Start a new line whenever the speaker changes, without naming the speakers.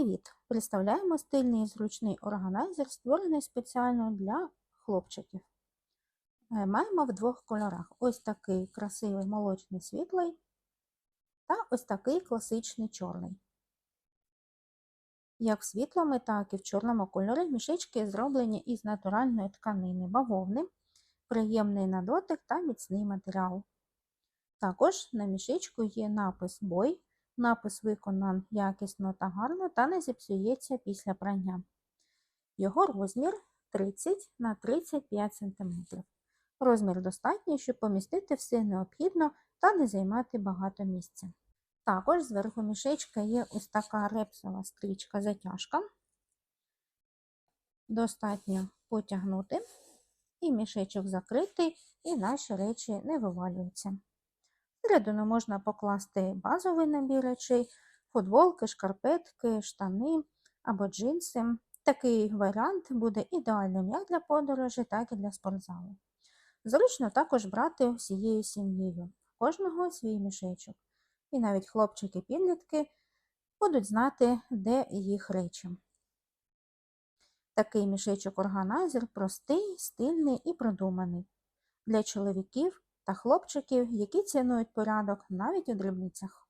Привіт! Представляємо стильний і зручний органайзер, створений спеціально для хлопчиків. Е, Маємо в двох кольорах: ось такий красивий молочний світлий та ось такий класичний чорний. Як в світлому, так і в чорному кольорі мішечки зроблені із натуральної тканини бавовни, приємний на дотик та міцний матеріал. Також на мішечку є напис бой. Напис виконан якісно та гарно та не зіпсується після прання. Його розмір 30 на 35 см. Розмір достатній, щоб помістити все необхідно та не займати багато місця. Також зверху мішечка є ось така репсова стрічка затяжка. Достатньо потягнути, і мішечок закритий, і наші речі не вивалюються. Всередину можна покласти базовий набір речей, футболки, шкарпетки, штани або джинси. Такий варіант буде ідеальним як для подорожі, так і для спортзалу. Зручно також брати всією сім'єю, кожного свій мішечок. І навіть хлопчики-підлітки будуть знати, де їх речі. Такий мішечок-органайзер простий, стильний і продуманий. Для чоловіків та хлопчиків, які цінують порядок навіть у дрібницях.